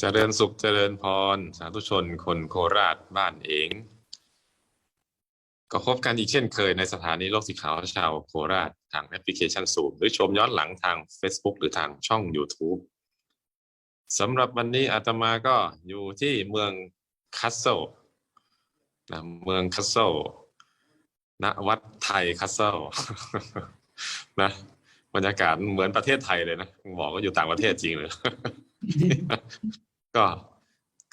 เจริญสุขเจริญพร สาธุชนคนโคราชบ้านเองก็พบกันอีกเช่นเคยในสถานีโลกสีขาวชาวโคราชทางแอปพลิเคชันซูมหรือชมย้อนหลังทาง Facebook หรือทางช่อง YouTube สำหรับวันนี้อาตมาก็อยู่ที่เมืองคัสเซิลนะเมืองคัสเซิลณวัดไทยคัสเซิลนะบรรยากาศเหมือนประเทศไทยเลยนะ บอกว่าอยู่ต่างประเทศจริงเลย ก็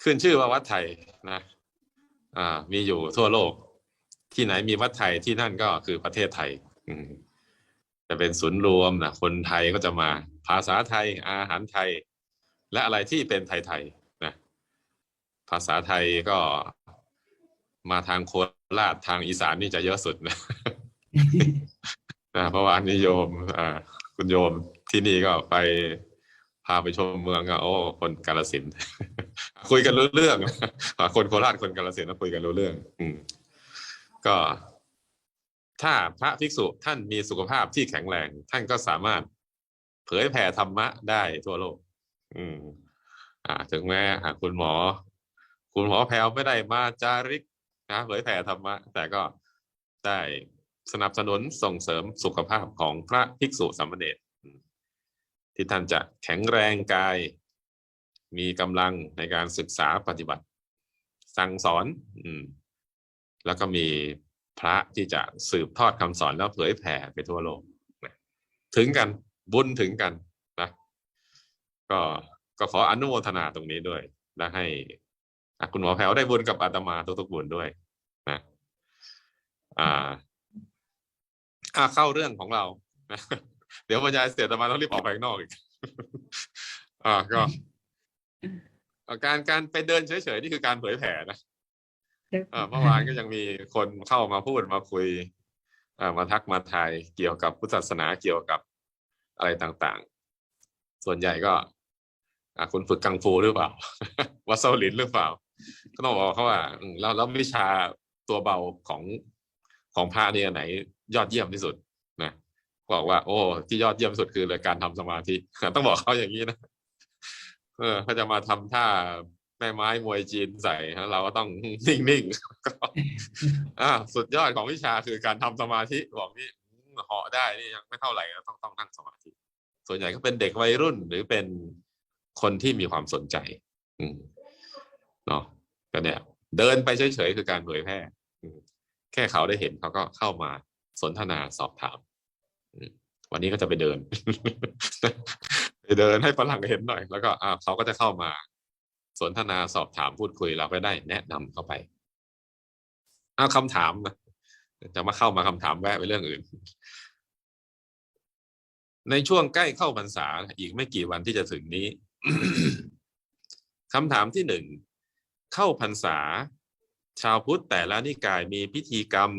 ขึ้นชื่อว่าวัดไทยนะอ่ามีอยู่ทั่วโลก ที่ไหนมีวัดไทยที่นั่นก็คือประเทศไทย อืจะเป็นศูนย์รวมนะคนไทยก็จะมา ภาษาไทย อาหารไทย และอะไรที่เป็นไทยๆนะภาษาไทยก็มาทางโคราชทางอีสานนี่จะเยอะสุดนะนะเพราะว่านิยมอ่าคุณโยมที่นี่ก็ไป พาไปชมเมืองก็โอ้คนกาลสินคุยกันรู้เรื่องคนโคราชคนกาลสินคุยกันรู้เรื่อง อืม ก็ ถ้าพระภิกษุท่านมีสุขภาพที่แข็งแรง ท่านก็สามารถเผยแผ่ธรรมะได้ทั่วโลก อืม อ่า ถึงแม้อ่าคุณหมอ คุณหมอแพลวไม่ได้มาจาริกนะเผยแผ่ธรรมะ แต่ก็ได้สนับสนุนส่งเสริมสุขภาพของพระภิกษุสามเณร ที่ท่านจะแข็งแรงกาย มีกำลังในการศึกษาปฏิบัติ สั่งสอนอืมแล้วก็มีพระที่จะสืบทอดคำสอนแล้วเผยแผ่ไปทั่วโลกนะถึงกันบุญถึงกันนะก็ก็ขออนุโมทนาตรงนี้ด้วย และให้คุณหมอแผวได้บุญกับอาตมาทุกๆบุญด้วยนะอ่าอ่าเข้าเรื่องของเรานะ เดี๋ยวบรรยายเสร็จอาตมาต้องรีบออกไปข้างนอกอีก อ่าก็การการไปเดินเฉยๆนี่คือการเผยแผ่นะเอ่อเมื่อวานก็ยังมีคนเข้ามาพูดมาคุยอ่อมาทักมาทายเกี่ยวกับพุทธศาสนาเกี่ยวกับอะไรต่างๆ ส่วนใหญ่ก็อะคุณฝึกกังฟูหรือเปล่าวัสโซลินหรือเปล่า ก็ต้องบอกเขาว่าแล้วแล้ววิชาตัวเบาของของพระเนี่ยไหน ยอดเยี่ยมที่สุด บอกว่า โอ้ที่ยอดเยี่ยมสุดคือเลยการทำสมาธิต้องบอกเขาอย่างนี้นะเออเขาจะมาทำท่าแม่ไม้มวยจีนใส่ฮะเราก็ต้องนิ่งๆก็อ่าสุดยอดของวิชาคือการทำสมาธิบอกนี่เหาะได้นี่ยังไม่เท่าไหร่ต้องต้องนั่งสมาธิ ส่วนใหญ่ก็เป็นเด็กวัยรุ่น หรือเป็นคนที่มีความสนใจ อืมเนาะก็เนี่ย เดินไปเฉยๆคือการเผยแพร่แค่เขาได้เห็นเขาก็เข้ามาสนทนาสอบถาม วันนี้ก็จะไปเดิน ไปเดินให้ฝรั่งเห็นหน่อย แล้วก็อ่าเขาก็จะเข้ามา สนทนาสอบถามพูดคุยเราก็ได้แนะนำเข้าไปเอาคำถามนะจะมาเข้ามาคำถามแวะไปเรื่องอื่น ในช่วงใกล้เข้าพรรษาอีกไม่กี่วันที่จะถึงนี้คำถามที่หนึ่งเข้าพรรษา ชาวพุทธแต่ละนิกายมีพิธีกรรม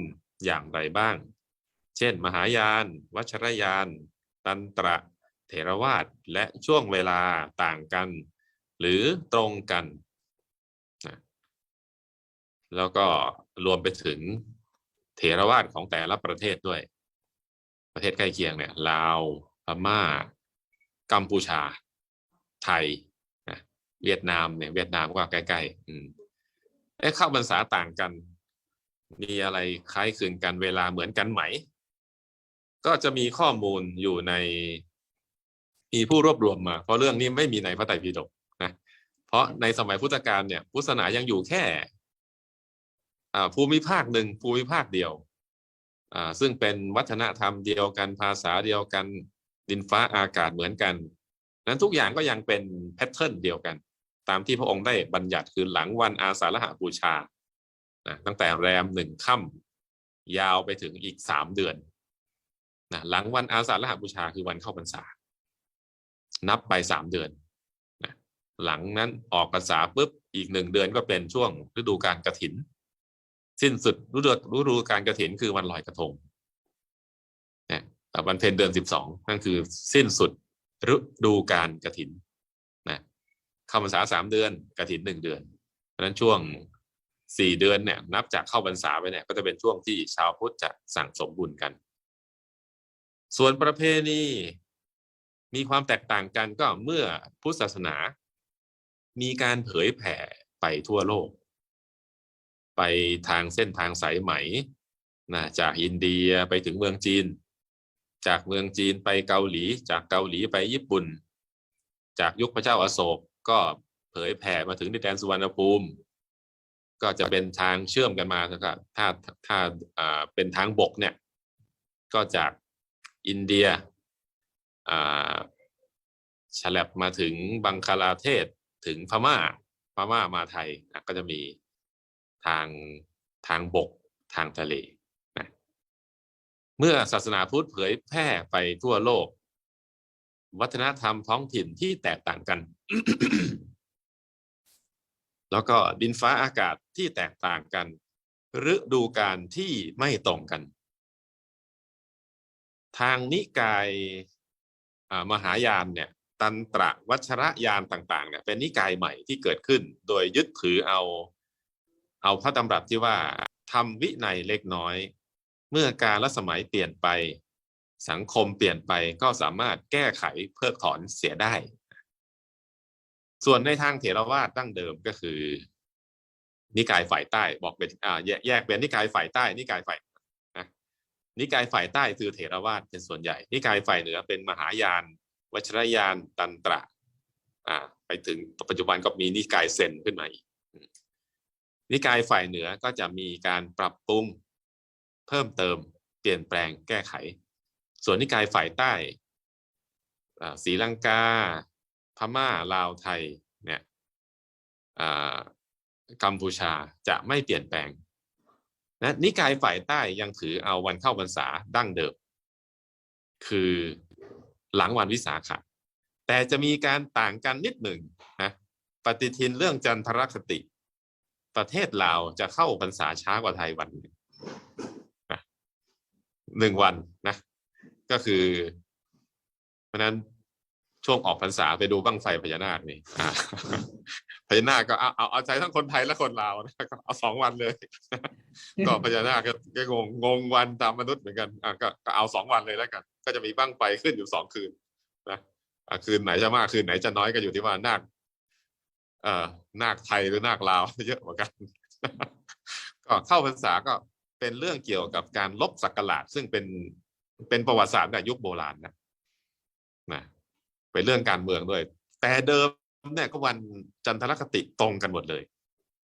อย่างไรบ้าง เช่น มหายาน วัชรยาน ตันตระ เถรวาทและช่วงเวลาต่างกัน หรือตรงกันนะแล้วก็รวมไปถึงเถรวาทของแต่ละประเทศด้วย ประเทศใกล้เคียงเนี่ยลาวพม่า กัมพูชา ไทยนะเวียดนามเนี่ยเวียดนามก็ใกล้ๆอืมเอ๊ะเข้าพรรษาต่างกัน มีอะไรคล้ายคลึงกันเวลาเหมือนกันไหม ก็จะมีข้อมูลอยู่ใน มีผู้รวบรวมมา เพราะเรื่องนี้ไม่มีในพระไตรปิฎกนะเพราะในสมัยพุทธกาลเนี่ยพุทธศาสนายังอยู่แค่อ่าภูมิภาคหนึ่งภูมิภาคเดียวอ่าซึ่งเป็นวัฒนธรรมเดียวกันภาษาเดียวกันดินฟ้าอากาศเหมือนกัน นั้นทุกอย่างก็ยังเป็นแพทเทิร์นเดียวกัน ตามที่พระองค์ได้บัญญัติคือหลังวันอาสาฬหบูชานะตั้งแต่แรมหนึ่งค่ำยาวไปถึงอีกสามเดือน นะหลังวันอาสาฬหบูชาคือวันเข้าพรรษา นับไปสามเดือนนะหลังนั้นออกพรรษาปุ๊บอีกหนึ่งเดือนก็เป็นช่วงฤดูการกระถิน สิ้นสุดฤดูฤดูการกระถินคือวันลอยกระทงนะแต่วันเพ็ญเดือนสิบสองนั่นคือสิ้นสุดฤดูการกระถินนะเข้าพรรษาสามเดือนกระถินหนึ่งเดือนเพราะฉะนั้นช่วงสี่เดือนเนี่ยนับจากเข้าพรรษาไปเนี่ยก็จะเป็นช่วงที่ชาวพุทธจะสั่งสมบุญกัน ส่วนประเพณีมีความแตกต่างกันก็เมื่อพุทธศาสนา มีการเผยแผ่ไปทั่วโลก ไปทางเส้นทางสายไหมนะจากอินเดียไปถึงเมืองจีน จากเมืองจีนไปเกาหลี จากเกาหลีไปญี่ปุ่น จากยุคพระเจ้าอาโศกก็เผยแผ่มาถึงดินแดนสุวรรณภูมิ ก็จะเป็นทางเชื่อมกันมานะครับถ้าถ้าอ่าเป็นทางบกเนี่ย ก็จาก อินเดียฉลับมาถึงบังคลาเทศถึงพม่าพม่ามาไทยนะก็จะมีทางทางบกทางทะเลนะเมื่อศาสนาพุทธเผยแพร่ไปทั่วโลก วัฒนธรรมท้องถิ่นที่แตกต่างกัน แล้วก็ดินฟ้าอากาศที่แตกต่างกันฤดูกาลที่ไม่ตรงกัน ทางนิกายมหายานเนี่ยตันตระวัชระยานต่างๆเนี่ยเป็นนิกายใหม่ที่เกิดขึ้น โดยยึดถือเอาเอาพระตำรับที่ว่าทำวินัยเล็กน้อย เมื่อการละสมัยเปลี่ยนไป สังคมเปลี่ยนไปก็สามารถแก้ไขเพิกถอนเสียได้ ส่วนในทางเถรวาทดั้งเดิมก็คือ นิกายฝ่ายใต้บอกเป็นอ่าแยกเป็นนิกายฝ่ายใต้ นิกายฝ่าย นิกายฝ่ายใต้คือเถรวาทเป็นส่วนใหญ่ นิกายฝ่ายเหนือเป็นมหายาน วัชรยานตันตระอ่าไปถึงปัจจุบันก็มีนิกายเซนขึ้นมาอีก นิกายฝ่ายเหนือก็จะมีการปรับปรุงเพิ่มเติมเปลี่ยนแปลงแก้ไข ส่วนนิกายฝ่ายใต้ศรีลังกา พม่า ลาวไทยเนี่ยอ่ากัมพูชาจะไม่เปลี่ยนแปลง นะนิกายฝ่ายใต้ยังถือเอาวันเข้าพรรษาดั้งเดิม คือหลังวันวิสาขะแต่จะมีการต่างกันนิดหนึ่งนะปฏิทินเรื่องจันทรคติ ประเทศลาวจะเข้าพรรษาช้ากว่าไทยวันหนึ่งนะหนึ่งวันนะ ก็คือ เพราะนั้นช่วงออกพรรษาไปดูบั้งไฟพญานาคนี่อ่า นาคก็เอาเอาเอาใจทั้งคนไทยและคนลาวนะก็เอาสองวันเลย ก็พญานาคก็งงงงวันตามมนุษย์เหมือนกันอะก็ก็เอาสองวันเลยแล้วกัน ก็จะมีบั้งไฟขึ้นอยู่สองคืนนะอะคืนไหนจะมากคืนไหนจะน้อยก็อยู่ที่ว่านาคเอ่อนาคไทยหรือนาคลาวเยอะกว่ากัน ก็เข้าพรรษาก็เป็นเรื่องเกี่ยวกับการลบสักราชซึ่งเป็นเป็นประวัติศาสตร์ในยุคโบราณนะนะเป็นเรื่องการเมืองด้วย แต่เดิม เนี่ยก็วันจันทรคติตรงกันหมดเลย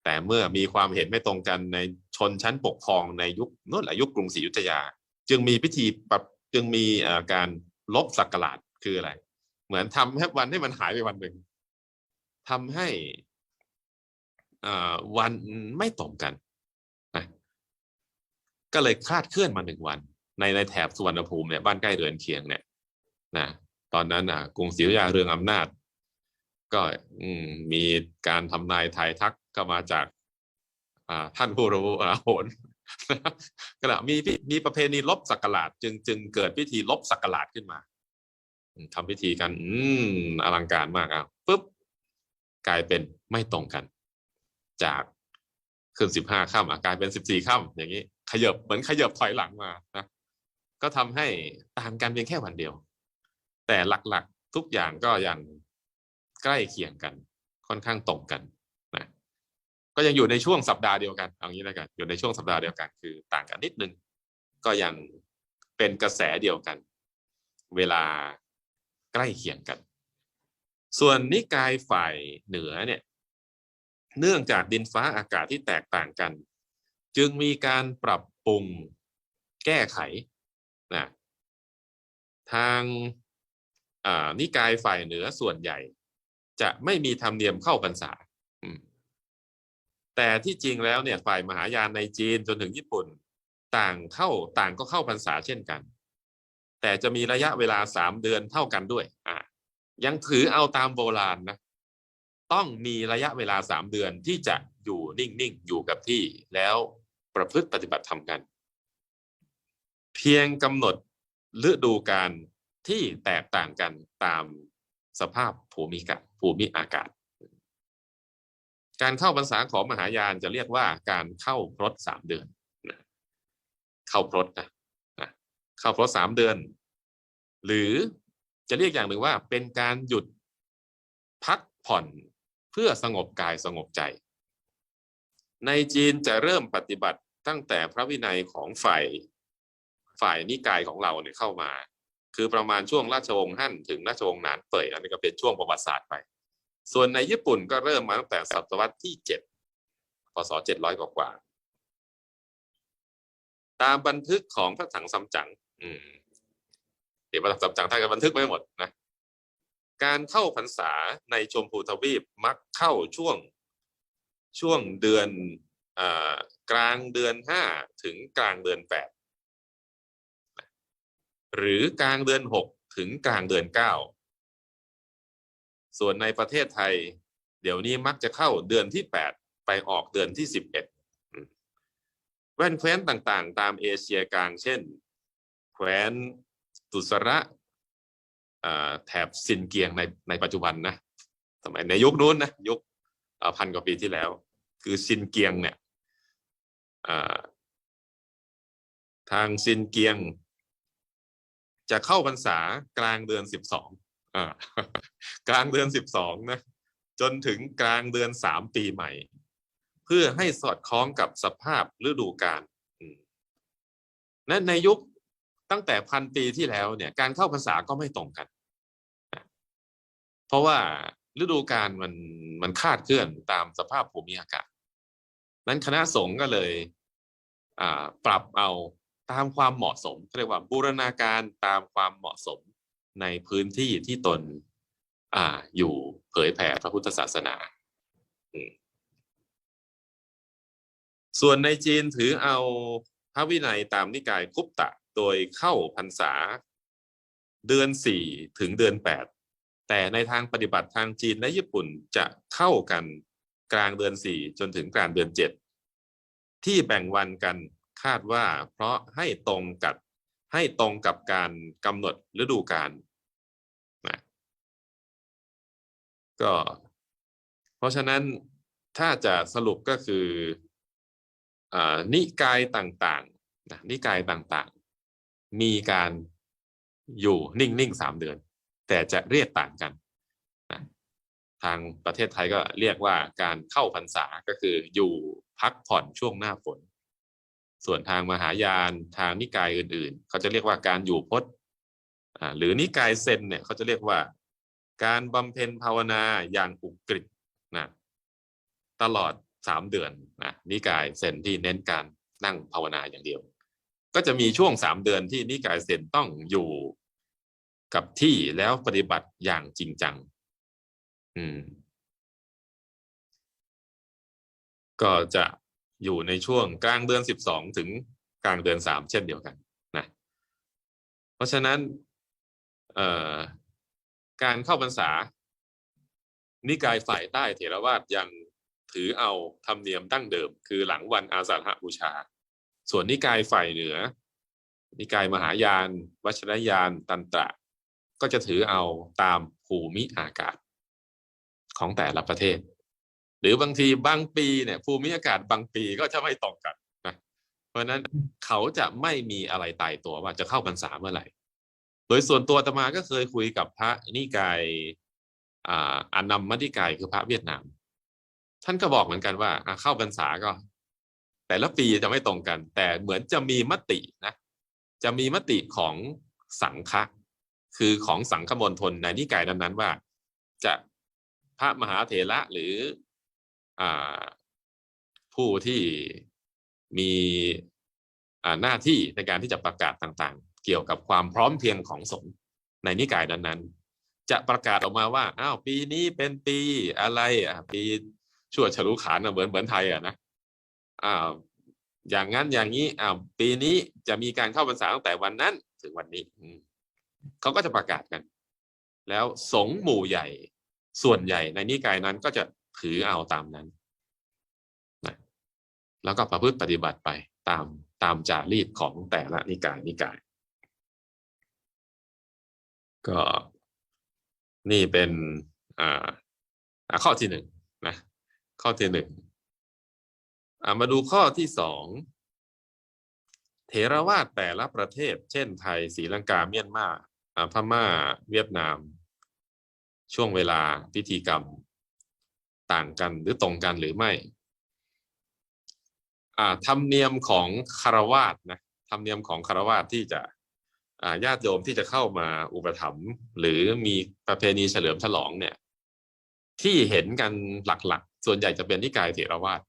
แต่เมื่อมีความเห็นไม่ตรงกันในชนชั้นปกครองในยุคนู่นแหละยุคกรุงศรีอยุธยา จึงมีพิธีปรับจึงมีการลบสักราชคืออะไร เหมือนทำให้วันให้มันหายไปวันหนึ่งทำให้อ่าวันไม่ตรงกันนะก็เลยคลาดเคลื่อนมาหนึ่งวัน ในในแถบสุวรรณภูมิเนี่ยบ้านใกล้เรือนเคียงเนี่ยนะตอนนั้นอะกรุงศรีอยุธยาเรืองอำนาจ ก็มมีการทำนายทายทักก็มาจากท่านผู้รู้อาโหนก็ละมีพิมีประเพณีลบสักราชจึงจึงเกิดพิธีลบสักราชขึ้นมาทำพิธีกันอืมอลังการมากอะปุ๊บกลายเป็นไม่ตรงกัน จากขึ้นสิบห้าค่ำอะกลายเป็นสิบสี่ค่ำอย่างนี้ ขยบเหมือนขยบถอยหลังมานะก็ทำให้ต่างกันเพียงแค่วันเดียว แต่หลักๆทุกอย่างก็ยัง ใกล้เคียงกัน ค่อนข้างตรงกันนะก็ยังอยู่ในช่วงสัปดาห์เดียวกันเอางี้แล้วกันอยู่ในช่วงสัปดาห์เดียวกันคือต่างกันนิดนึง ก็ยังเป็นกระแสเดียวกัน เวลาใกล้เคียงกัน ส่วนนิกายฝ่ายเหนือเนี่ยเนื่องจากดินฟ้าอากาศที่แตกต่างกัน จึงมีการปรับปรุงแก้ไขนะทางนิกายฝ่ายเหนือส่วนใหญ่ จะไม่มีธรรมเนียมเข้าพรรษาแต่ที่จริงแล้วเนี่ยฝ่ายมหายานในจีนจนถึงญี่ปุ่น ต่างเข้าต่างก็เข้าพรรษาเช่นกัน แต่จะมีระยะเวลาสามเดือนเท่ากันด้วย อ่ายังถือเอาตามโบราณนะ ต้องมีระยะเวลาสามเดือนที่จะอยู่นิ่งๆ อยู่กับที่แล้วประพฤติปฏิบัติธรรมกัน เพียงกำหนดฤดูการที่แตกต่างกันตาม สภาพภูมิกะภูมิอากาศ การเข้าพรรษาของมหายานจะเรียกว่าการเข้าพรตสามเดือนนะเข้าพรตนะนะเข้าพรตสามเดือน หรือจะเรียกอย่างหนึ่งว่าเป็นการหยุดพักผ่อนเพื่อสงบกายสงบใจ ในจีนจะเริ่มปฏิบัติตั้งแต่พระวินัยของฝ่ายฝ่ายนิกายของเราเนี่ยเข้ามา คือประมาณช่วงราชวงศ์ฮั่นถึงราชวงศ์หนานเป่ยอันนี้ก็เป็นช่วงประวัติศาสตร์ไป ส่วนในญี่ปุ่นก็เริ่มมาตั้งแต่ศตวรรษที่เจ็ดพศเจ็ดร้อยกว่าตามบันทึกของพระถังซัมจั๋งอืมเดี๋ยวพระถังซัมจั๋งท่านก็บันทึกไว้หมดนะ การเข้าพรรษาในชมพูทวีปมักเข้าช่วงช่วงเดือนอกลางเดือนห้าถึงกลางเดือนแปด หรือกลางเดือนหกถึงกลางเดือนเก้าส่วนในประเทศไทย เดี๋ยวนี้มักจะเข้าเดือนที่แปดไปออกเดือนที่สิบเอ็ดแว่นแคว้นต่างๆ ตามเอเชียกลาง เช่น แคว้นตุสระแถบซินเกียงในในปัจจุบันนะสมัยในยุคนู้นนะยุคพันกว่าปีที่แล้ว คือซินเกียงเนี่ยทางซินเกียง จะเข้าพรรษากลางเดือนสิบสองกลางเดือนสิบสองนะจนถึงกลางเดือนสามปีใหม่ เพื่อให้สอดคล้องกับสภาพฤดูกาลนั่นในยุคตั้งแต่พันปีที่แล้วเนี่ยการเข้าพรรษาก็ไม่ตรงกัน เพราะว่าฤดูกาลมันมันคาดเคลื่อนตามสภาพภูมิอากาศ นั้นคณะสงฆ์ก็เลย ปรับเอา ตามความเหมาะสมเรียกว่าบูรณาการตามความเหมาะสมในพื้นที่ที่ตนออยู่เผยแผ่พระพุทธศาสนา ส่วนในจีนถือเอาพระวินัยตามนิกายคุปตะโดยเข้าพรรษาเดือนสี่ถึงเดือนแปดแต่ในทางปฏิบัติทางจีนและญี่ปุ่นจะเข้ากันกลางเดือนสี่จนถึงกลางเดือนเจ็ดที่แบ่งวันกันาดว่า เพราะให้ตรงกับให้ตรงกับการกำหนดฤดูกาลนะก็ เพราะฉะนั้นถ้าจะสรุปก็คืออนิกายต่างๆนะนิกายต่างๆ มีการอยู่นิ่งๆสามเดือน แต่จะเรียกต่างกันนะทางประเทศไทยก็เรียกว่าการเข้าพรรษาก็คืออยู่พักผ่อนช่วงหน้าฝน ส่วนทางมหายานทางนิกายอื่นๆ เขาจะเรียกว่าการอยู่พจน์หรือนิกายเซนเนี่ยเขาจะเรียกว่า การบำเพ็ญภาวนาอย่างอุกฤษนะตลอดสามเดือนนะนิกายเซนที่เน้นการนั่งภาวนาอย่างเดียว ก็จะมีช่วงสามเดือนที่นิกายเซนต้องอยู่กับที่แล้วปฏิบัติอย่างจริงจัง อืม ก็จะ อยู่ในช่วงกลางเดือนสิบสองถึงกลางเดือนสามเช่นเดียวกันนะเพราะฉะนั้นการเข้าพรรษา นิกายฝ่ายใต้เถรวาทยังถือเอาธรรมเนียมดั้งเดิม คือหลังวันอาสาฬหบูชา ส่วนนิกายฝ่ายเหนือ นิกายมหายาน วัชรยานตันตระก็จะถือเอาตามภูมิอากาศของแต่ละประเทศ รือบางทีบางปีเนี่ยภูมิอากาศบางปีก็จะไม่ตรงกันนะเพราะนั้นเขาจะไม่มีอะไรตายตัวว่าจะเข้าพรรษาเมื่อไหร่ โดยส่วนตัวตมาก็เคยคุยกับพระนิกายอ่าอนัมมติกายคือพระเวียดนาม ท่านก็บอกเหมือนกันว่าเข้าพรรษาก็ แต่ละปีจะไม่ตรงกัน แต่เหมือนจะมีมตินะ จะมีมติของสังฆะคือของสังฆมณฑลในนิกายนั้นๆว่า จะพระมหาเถระหรือ ผู้ที่มีหน้าที่ในการที่จะประกาศต่างๆ เกี่ยวกับความพร้อมเพียงของสงฆ์ในนิกายนั้นๆ จะประกาศออกมาว่าอ้าวปีนี้เป็นปีอะไรอะปีชั่วฉลุขานเหมือนเหมือนไทยอะนะอ้าอย่างนั้นอย่างนี้อ้าวปีนี้จะมีการเข้าพรรษาตั้งแต่วันนั้นถึงวันนี้เขาก็จะประกาศกัน แล้วสงฆ์หมู่ใหญ่ส่วนใหญ่ในนิกายนั้นก็จะ ถือเอาตามนั้นนะแล้วก็ประพฤติปฏิบัติไปตามตามจารีตของแต่ละนิกายนิกาย ก็นี่เป็นข้อที่หนึ่งนะข้อที่หนึ่งมาดูข้อที่สองเถรวาทแต่ละประเทศ เช่นไทยศรีลังกาเมียนมาพม่าเวียดนาม ช่วงเวลาพิธีกรรม ต่างกันหรือตรงกันหรือไม่ธรรมเนียมของคารวาสนะธรรมเนียมของคารวาสที่จะญาติโยมที่จะเข้ามาอุปถัมภ์หรือมีประเพณีเฉลิมฉลองเนี่ย ที่เห็นกันหลักๆ ส่วนใหญ่จะเป็นนิกายเถรวาท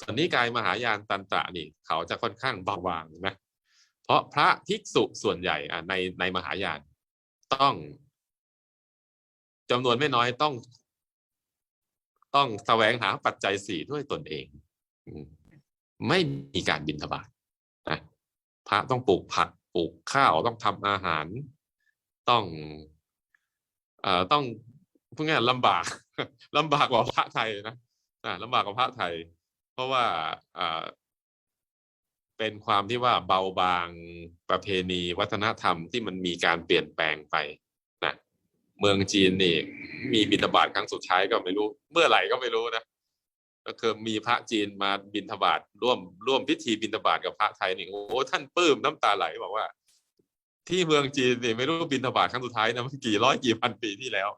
ส่วนนิกายมหายานตันตะนี่ เขาจะค่อนข้างเบาบางนะเพราะพระภิกษุส่วนใหญ่ในในมหายานต้องจำนวนไม่น้อยต้อง ต้องแสวงหาปัจจัยสี่ด้วยตนเอง ไม่มีการบินทบาทนะพระต้องปลูกผักปลูกข้าวต้องทำอาหาร ต้องเอ่อต้องพูดง่ายลำบากลำบากกว่าพระไทยนะอ่าลำบากกว่าพระไทย เพราะว่าอ่าเป็นความที่ว่าเบาบางประเพณีวัฒนธรรมที่มันมีการเปลี่ยนแปลงไป เมืองจีนนี่ มีบิณฑบาตครั้งสุดท้ายก็ไม่รู้ เมื่อไหร่ก็ไม่รู้นะก็คือมีพระจีนมาบิณฑบาตร่วมร่วมพิธีบิณฑบาตกับพระไทยนี่โอ้ท่านปลื้มน้ำตาไหลบอกว่า ที่เมืองจีนนี่ไม่รู้บิณฑบาตครั้งสุดท้ายนะมันกี่ร้อยกี่พันปีที่แล้ว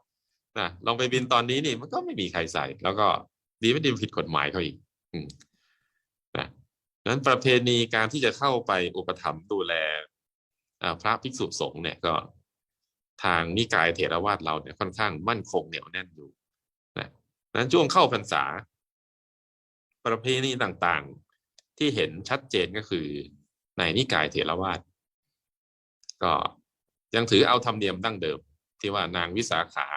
นะลองไปบินตอนนี้นี่มันก็ไม่มีใครใส่ แล้วก็ดีไม่ดีผิดกฎหมายเขาอีก อืมนะนั้นประเพณีการที่จะเข้าไปอุปถัมภ์ดูแลพระภิกษุสงฆ์เนี่ยก็ ทางนิกายเถรวาทเราเนี่ยค่อนข้างมั่นคงเหนียวแน่นอยู่นะนั้นช่วงเข้าพรรษา ประเพณีต่างๆที่เห็นชัดเจนก็คือในนิกายเถรวาทก็ยังถือเอาธรรมเนียมดั้งเดิม ที่ว่านางวิสาขา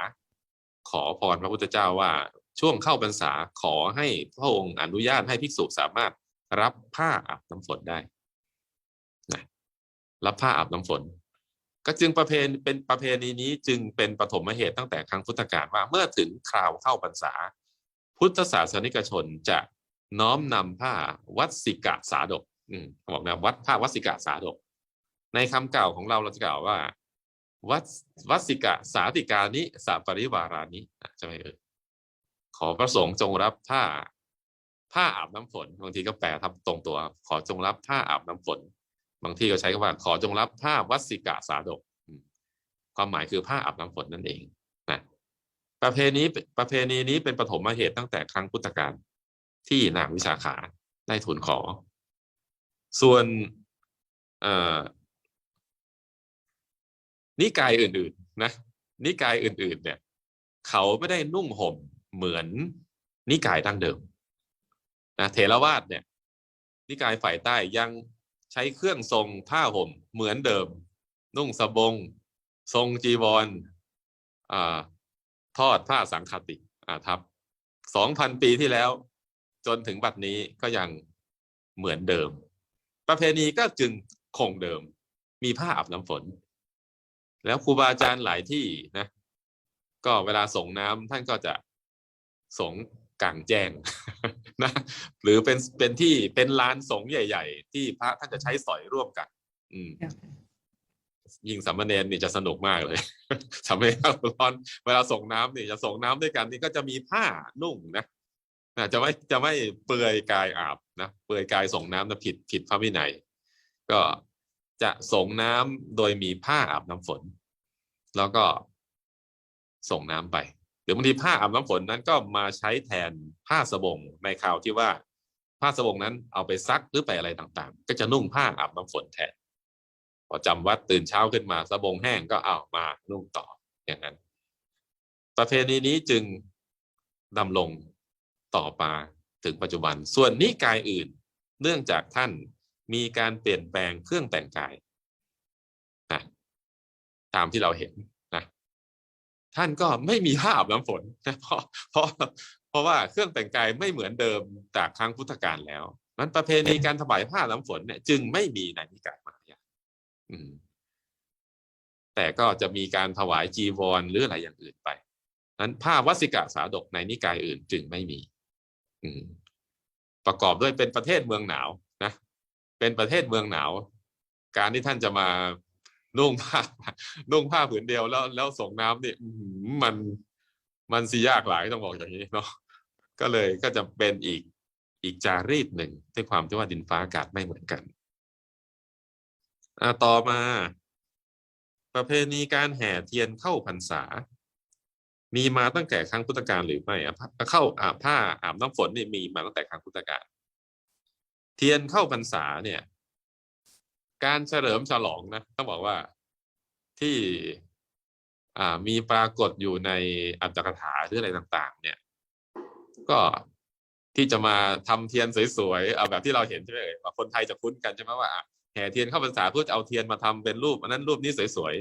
ขอพรพระพุทธเจ้าว่าช่วงเข้าพรรษาขอให้พระองค์อนุญาตให้ภิกษุสามารถรับผ้าอาบน้ำฝนได้นะรับผ้าอาบน้ำฝน ก็จึงประเพณีเป็นประเพณีนี้จึงเป็นปฐมเหตุตั้งแต่ครั้งพุทธกาลว่าเมื่อถึงคราวเข้าพรรษา พุทธศาสนิกชนจะน้อมนำผ้าวัดสิกะสาดก อืมบอกนะวัดผ้าวัดสิกะสาดก ในคำกล่าวของเราเราจะกล่าวว่า วัดวัดสิกะสาติกานิสาปริวารานิใช่ไหมเอ่ยขอพระสงฆ์จงรับผ้าผ้าอาบน้ำฝนบางทีก็แปลทับตรงตัว ขอจงรับผ้าอาบน้ำฝน บางที่ก็ใช้คำว่าขอจงรับผ้าวัสิกะสาดก ความหมายคือผ้าอาบน้ำฝนนั่นเองนะประเพณีประเพณีนี้เป็นปฐมเหตุตั้งแต่ครั้งพุทธกาลที่นางวิสาขาได้ทูลขอ ส่วนนิกายอื่นๆนะนิกายอื่น ๆ เนี่ย เขาไม่ได้นุ่งห่มเหมือนนิกายดั้งเดิมนะเถรวาทเนี่ย นิกายฝ่ายใต้ยัง ใช้เครื่องทรงผ้าห่มเหมือนเดิม นุ่งสบง ทรงจีวรอทอดผ้าสังคติอ่าทับสองพันปีที่แล้ว จนถึงบัดนี้ก็ยังเหมือนเดิม ประเพณีก็จึงคงเดิม มีผ้าอาบน้ำฝน แล้วครูบาอาจารย์หลายที่นะ ก็เวลาส่งน้ำท่านก็จะส่งกลางแจ้ง นะหรือเป็นเป็นที่เป็นลานสงฆ์ใหญ่ ๆ ที่พระท่านจะใช้สอยร่วมกัน อืมยิ่งสามเณรนี่จะสนุกมากเลยสามเณรร้อนเวลาส่งน้ำนี่จะส่งน้ำด้วยกันนี่ก็จะมีผ้านุ่งนะนะจะไม่จะไม่เปลือยกายอาบนะเปลือยกายส่งน้ำนะผิดผิดพระวินัย ก็จะส่งน้ำโดยมีผ้าอาบน้ำฝน แล้วก็ส่งน้ำไป หรือบางทีผ้าอาบน้ำฝนนั้นก็มาใช้แทนผ้าสบงในข่าวที่ว่าผ้าสบงนั้นเอาไปซักหรือไปอะไรต่างๆ ก็จะนุ่งผ้าอาบน้ำฝนแทน พอจำวัดตื่นเช้าขึ้นมาสบงแห้งก็เอามานุ่งต่ออย่างนั้น ประเพณีนี้จึงดำรงต่อมาถึงปัจจุบัน ส่วนนิกายอื่น เนื่องจากท่านมีการเปลี่ยนแปลงเครื่องแต่งกายนะตามที่เราเห็น ท่านก็ไม่มีผ้าอาบน้ำฝนนะเพราะเพราะเพราะว่าเครื่องแต่งกายไม่เหมือนเดิมจากครั้งพุทธกาลแล้วนั้นประเพณีการถวายผ้าน้ำฝนเนี่ยจึงไม่มีในนิกายมหายานแต่ก็จะมีการถวายจีวรหรืออะไรอย่างอื่นไปนั้นผ้าวัสิกะสาดกในนิกายอื่นจึงไม่มี อืประกอบด้วยเป็นประเทศเมืองหนาวนะเป็นประเทศเมืองหนาว การที่ท่านจะมา นุ่งผ้านุ่งผ้าผืนเดียวแล้วแล้วส่งน้ำนี่มันมันสิยากหลายต้องบอกอย่างนี้เนาะก็เลยก็จะเป็นอีกอีกจารีตหนึ่งด้วยความที่ว่าดินฟ้าอากาศไม่เหมือนกันอ่าต่อมา ประเพณีการแห่เทียนเข้าพรรษา มีมาตั้งแต่ครั้งพุทธกาลหรือไม่อะเข้าอาบผ้าอาบน้ำฝนนี่มีมาตั้งแต่ครั้งพุทธกาลเทียนเข้าพรรษาเนี่ย การเฉลิมฉลองนะต้องบอกว่าที่มีปรากฏอยู่ในอัตถกถาหรืออะไรต่าง ๆ เนี่ย ก็ที่จะมาทำเทียนสวยๆเอาแบบที่เราเห็นใช่ไหมเอ่ยคนไทยจะคุ้นกันใช่ไหมว่าแห่เทียนเข้าพรรษาเพื่อจะเอาเทียนมาทำเป็นรูปอันนั้นรูปนี้สวย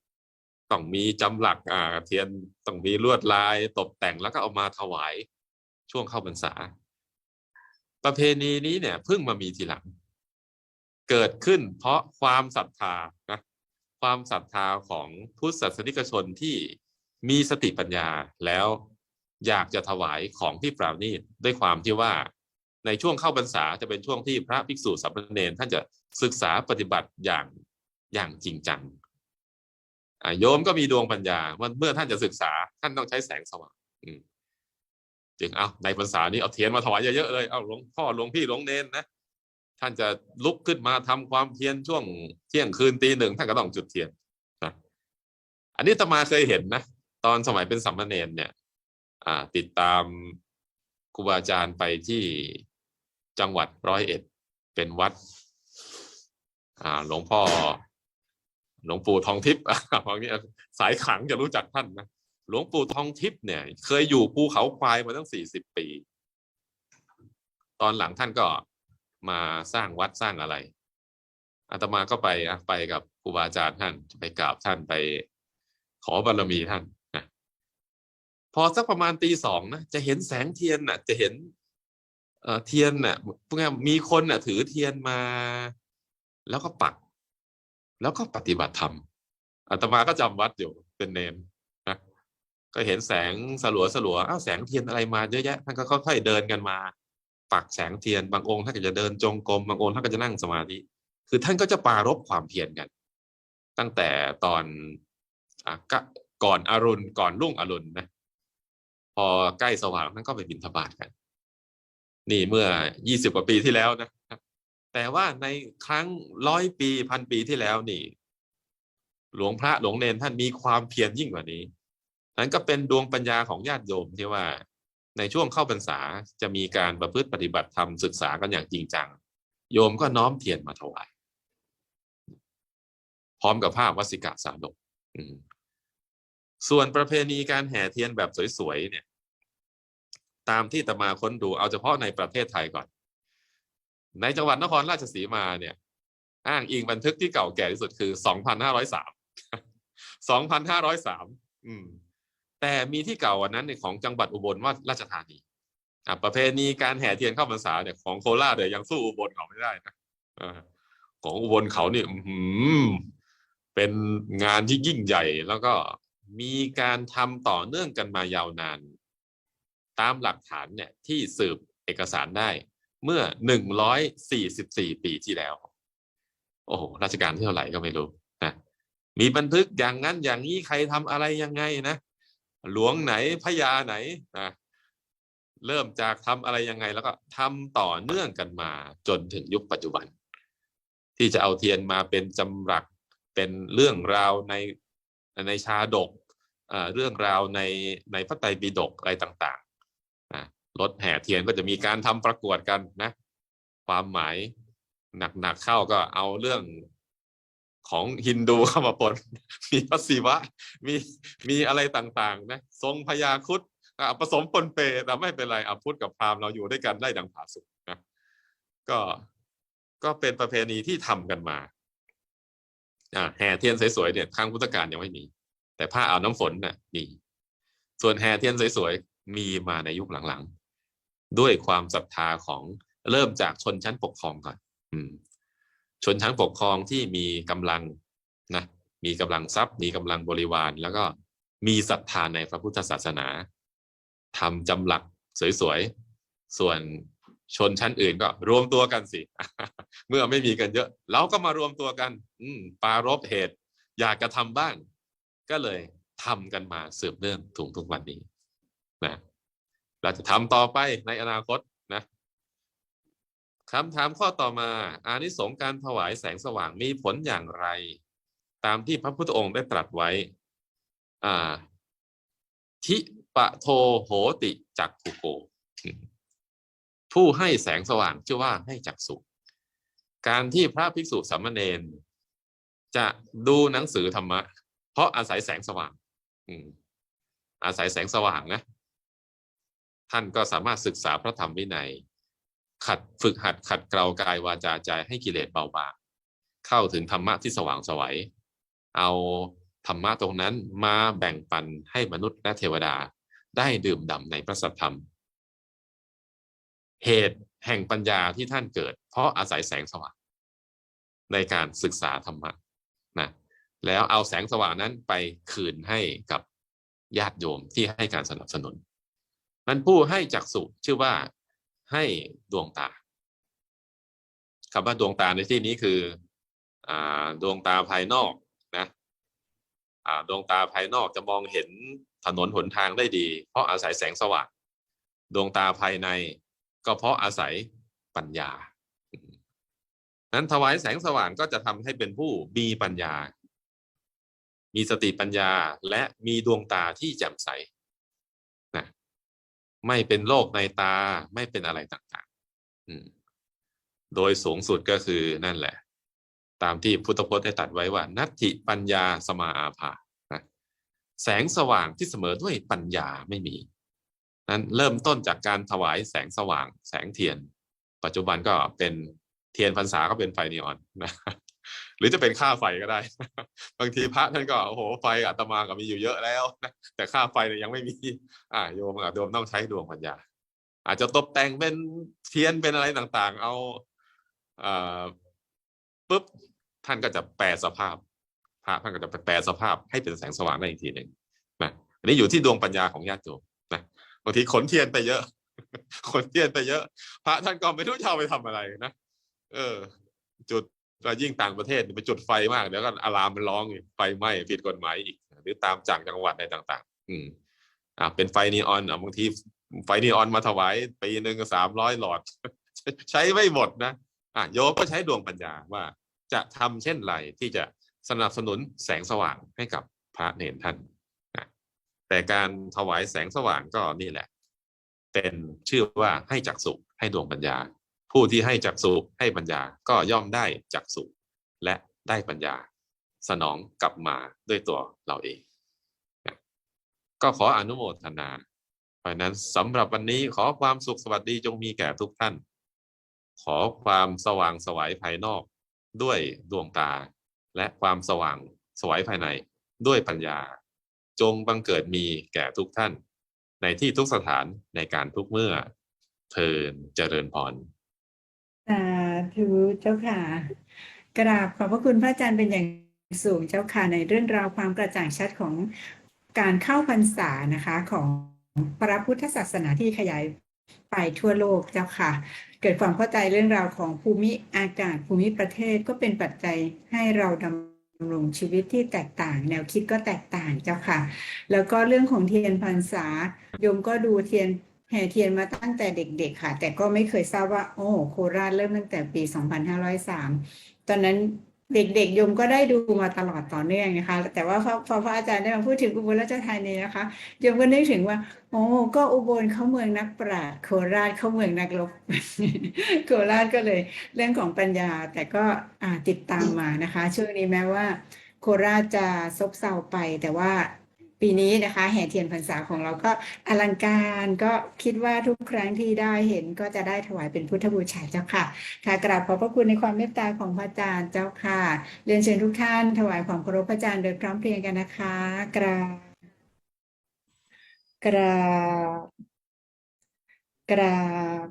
ๆต้องมีจำหลักอ่าเทียนต้องมีลวดลายตกแต่งแล้วก็เอามาถวายช่วงเข้าพรรษา ประเพณีนี้เนี่ยเพิ่งมามีทีหลัง เกิดขึ้นเพราะความศรัทธานะความศรัทธาของพุทธศาสนิกชนที่มีสติปัญญาแล้วอยากจะถวายของที่ปราณีตด้วยความที่ว่า ในช่วงเข้าพรรษาจะเป็นช่วงที่พระภิกษุสามเณรท่านจะศึกษาปฏิบัติอย่างอย่างจริงจังโยมก็มีดวงปัญญาว่าเมื่อท่านจะศึกษาท่านต้องใช้แสงสว่างจึงเอาในพรรษานี้เอาเทียนมาถวายเยอะๆเลยเอาหลวงพ่อหลวงพี่หลวงเนนนะ ท่านจะลุกขึ้นมาทำความเพียรช่วงเที่ยงคืนตีหนึ่งท่านก็ต้องจุดเทียนนะอันนี้ตมาเคยเห็นนะ ตอนสมัยเป็นสัมมาเนนเนี่ยอ่าติดตามครูบาอาจารย์ไปที่จังหวัดร้อยเอ็ดเป็นวัดอ่าหลวงพ่อหลวงปู่ทองทิพย์อ่าพวกนี้สายขังจะรู้จักท่านนะหลวงปู่ทองทิพย์เนี่ย เคยอยู่ภูเขาควายมาตั้งสี่สิบปี ตอนหลังท่านก็ มาสร้างวัดสร้างอะไรอาตมาก็ไปอะไปกับครูบาอาจารย์ท่านไปกราบท่านไปขอบารมีท่านนะพอสักประมาณตีสองนะจะเห็นแสงเทียนน่ะ จะเห็นเอ่อเทียนน่ะพวกนี้มีคนน่ะ ถือเทียนมา แล้วก็ปัก แล้วก็ปฏิบัติธรรมอาตมาก็จำวัดอยู่เป็นเนนนะก็เห็นแสงสลัวสลัวอ้าวแสงเทียนอะไรมาเยอะแยะท่านก็ค่อยๆเดินกันมา ปักแสงเทียน บางองค์ท่านก็จะเดินจงกรมบางองค์ท่านก็จะนั่งสมาธิคือท่านก็จะปรารบความเพียรกัน ตั้งแต่ตอนอะกะก่อนอรุณก่อนรุ่งอรุณนะพอใกล้สว่างท่านก็ไปบิณฑบาตกัน นี่เมื่อยี่สิบกว่าปีที่แล้วนะแต่ว่าในครั้งร้อยปีพันปีที่แล้วนี่ หลวงพระหลวงเนนท่านมีความเพียรยิ่งกว่านี้นั้นก็เป็นดวงปัญญาของญาติโยมที่ว่า ในช่วงเข้าพรรษาจะมีการประพฤติปฏิบัติธรรมศึกษากันอย่างจริงจัง โยมก็น้อมเทียนมาถวาย พร้อมกับภาพวสิกะสาดกส่วนประเพณีการแห่เทียนแบบสวยๆเนี่ย ตามที่ตมาค้นดูเอาเฉพาะในประเทศไทยก่อน ในจังหวัดนครราชสีมาเนี่ย อ้างอิงบันทึกที่เก่าแก่ที่สุดคือ 2,503 2,503 อืม แต่มีที่เก่าวันนั้นในของจังหวัดอุบลว่าราชธานีอะประเพณีการแห่เทียนเข้าพรรษาเนี่ยของโคราชเนี่ยยังสู้อุบลเขาไม่ได้นะของอุบลเขาเนี่ยอื้อหือเป็นงานที่ยิ่งใหญ่แล้วก็มีการทำต่อเนื่องกันมายาวนาน ตามหลักฐานเนี่ยที่สืบเอกสารได้เมื่อหนึ่งร้อยสี่สิบสี่ปีที่แล้ว โอ้โหราชการที่เท่าไหร่ก็ไม่รู้นะมีบันทึกอย่างนั้นอย่างนี้ใครทำอะไรยังไงนะ หลวงไหนพญาไหนนะเริ่มจากทำอะไรยังไงแล้วก็ทำต่อเนื่องกันมาจนถึงยุคปัจจุบัน ที่จะเอาเทียนมาเป็นจำรักเป็นเรื่องราวในในชาดกอ่าเรื่องราวในในพระไตรปิฎกอะไรต่างๆนะรถแห่เทียนก็จะมีการทำประกวดกันนะ ความหมายหนักๆเข้าก็เอาเรื่อง ของฮินดูเข้ามาปนมีพระศิวะ มีมีอะไรต่างๆนะทรงพญาคุดอะผสมปนเปแต่ไม่เป็นไรอพุทธกับพราหมณ์เราอยู่ด้วยกันได้ดังผาสุกนะก็ก็เป็นประเพณีที่ทำกันมาอ่าแห่เทียนสวยๆเนี่ยครั้งพุทธกาลยังไม่มี แต่ผ้าอาวน้ำฝนน่ะมีส่วนแห่เทียนสวยๆมีมาในยุคหลังๆ ด้วยความศรัทธาของเริ่มจากชนชั้นปกครองก่อน อืม ชนชั้นปกครองที่มีกำลังนะมีกำลังทรัพย์ มีกำลังบริวาร แล้วก็มีศรัทธาในพระพุทธศาสนาทำจำหลักสวยๆ ส่วนชนชั้นอื่นก็รวมตัวกันสิ เมื่อไม่มีกันเยอะ เราก็มารวมตัวกัน อืมปรารบเหตุ อยากจะทำบ้าง ก็เลยทำกันมาสืบเนื่องถึงทุกวันนี้นะเราจะทำต่อไปในอนาคต คำถามข้อต่อมา อานิสงส์การถวายแสงสว่างมีผลอย่างไร ตามที่พระพุทธองค์ได้ตรัสไว้ อ่า ทิปะโทโหติจักขุโก ผู้ให้แสงสว่างชื่อว่าให้จักสุการที่พระภิกษุสามเณรจะดูหนังสือธรรมะ เพราะอาศัยแสงสว่างอืมอาศัยแสงสว่างนะ ท่านก็สามารถศึกษาพระธรรมวินัย ขัดฝึกหัดขัดเกลากายวาจาใจให้กิเลสเบาบางเข้าถึงธรรมะที่สว่างสวัย เอาธรรมะตรงนั้นมาแบ่งปันให้มนุษย์และเทวดาได้ดื่มด่ำในพระสัทธรรม เหตุแห่งปัญญาที่ท่านเกิด เพราะอาศัยแสงสว่างในการศึกษาธรรมะนะแล้วเอาแสงสว่างนั้นไปคืนให้กับญาติโยมที่ให้การสนับสนุนนั้นผู้ให้จักสุชื่อว่า ให้ดวงตาคำว่าดวงตาในที่นี้คืออดวงตาภายนอกนะดวงตาภายนอกจะมองเห็นถนนหนทางได้ดี เพราะอาศัยแสงสว่างดวงตาภายในก็เพราะอาศัยปัญญานั้นถวายแสงสว่างก็จะทำให้เป็นผู้มีปัญญา มีสติปัญญาและมีดวงตาที่แจ่มใส ไม่เป็นโรคในตาไม่เป็นอะไรต่างๆ โดยสูงสุดก็คือนั่นแหละ ตามที่พุทธพจน์ได้ตรัสไว้ว่า นัตถิปัญญาสมาอาภานะแสงสว่างที่เสมอด้วยปัญญาไม่มี นั้นเริ่มต้นจากการถวายแสงสว่าง แสงเทียน ปัจจุบันก็เป็นเทียนพรรษาก็เป็นไฟนีออนนะ หรือจะเป็นค่าไฟก็ได้ บางทีพระท่านก็โอ้โหไฟอาตมาก็มีอยู่เยอะแล้วนะแต่ค่าไฟเนี่ยยังไม่มี อ่าโยมอาโยมต้องใช้ดวงปัญญา อาจจะตกแต่งเป็นเทียนเป็นอะไรต่างๆ เอาอ่าปุ๊บท่านก็จะแปลสภาพพระท่านก็จะแปลสภาพให้เป็นแสงสว่างได้อีกทีหนึ่งนะอันนี้อยู่ที่ดวงปัญญาของญาติโยมนะบางทีขนเทียนไปเยอะ ขนเทียนไปเยอะ พระท่านก็ไม่รู้จะเอาไปทำอะไรนะเออ จุด ก็ยิ่งต่างประเทศไปจุดไฟมากเดี๋ยวก็อะลามมันร้องไฟไหม้ผิดกฎหมายอีก หรือตามจากจังหวัดในต่าง ๆ อืมอ่าเป็นไฟนีออนอะบางทีไฟนีออนมาถวายปีหนึ่งสามร้อยหลอด ใช้ไม่หมดนะอะโยมก็ใช้ดวงปัญญาว่า จะทำเช่นไรที่จะสนับสนุนแสงสว่างให้กับพระเนรท่านนะแต่การถวายแสงสว่างก็นี่แหละ เป็นชื่อว่าให้จักสุให้ดวงปัญญา ผู้ที่ให้จักสุให้ปัญญาก็ย่อมได้จักสุและได้ปัญญา สนองกลับมาด้วยตัวเราเองนะก็ขออนุโมทนา เพราะนั้นสำหรับวันนี้ขอความสุขสวัสดีจงมีแก่ทุกท่าน ขอความสว่างสวัยภายนอกด้วยดวงตา และความสว่างสวัยภายในด้วยปัญญา จงบังเกิดมีแก่ทุกท่าน ในที่ทุกสถานในการทุกเมื่อเทินเจริญพร สาธุเจ้าค่ะ กราบขอบพระคุณพระอาจารย์เป็นอย่างสูงเจ้าค่ะในเรื่องราวความกระจ่างชัดของการเข้าพรรษานะคะของพระพุทธศาสนาที่ขยายไปทั่วโลกเจ้าค่ะ เกิดความเข้าใจเรื่องราวของภูมิอากาศภูมิประเทศก็เป็นปัจจัยให้เราดำรงชีวิตที่แตกต่าง แนวคิดก็แตกต่างเจ้าค่ะ แล้วก็เรื่องของเทียนพรรษาโยมก็ดูเทียน แห่เทียนมาตั้งแต่เด็กๆค่ะ แต่ก็ไม่เคยทราบว่า โอ้โคราชเริ่มตั้งแต่ปี 2503 ตอนนั้นเด็กๆยมก็ได้ดูมาตลอดต่อเนื่องนะคะ แต่ว่าพอพอพระอาจารย์ได้มาพูดถึงอุบลราชธานีนะคะยมก็นึกถึงว่า โอ้ก็อุบลเขาเมืองนักปราชญ์โคราชเขาเมืองนักรบโคราชก็เลย เรื่องของปัญญาแต่ก็ติดตามมานะคะ ช่วงนี้แม้ว่า โคราชจะซบเซาไปแต่ว่า ปีนี้นะคะแห่เทียนพรรษาของเราก็อลังการก็คิดว่าทุกครั้งที่ได้เห็นก็จะได้ถวายเป็นพุทธบูชาเจ้าค่ะ ค่ะกราบขอบพระคุณในความเมตตาของพระอาจารย์เจ้าค่ะ เรียนเชิญทุกท่าน ถวายความเคารพพระอาจารย์โดยพร้อมเพรียงกันนะคะ กราบกราบกราบ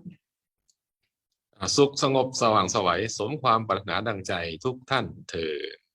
สุขสงบสว่างสวัยสมความปรารถนาดังใจทุกท่านเถิด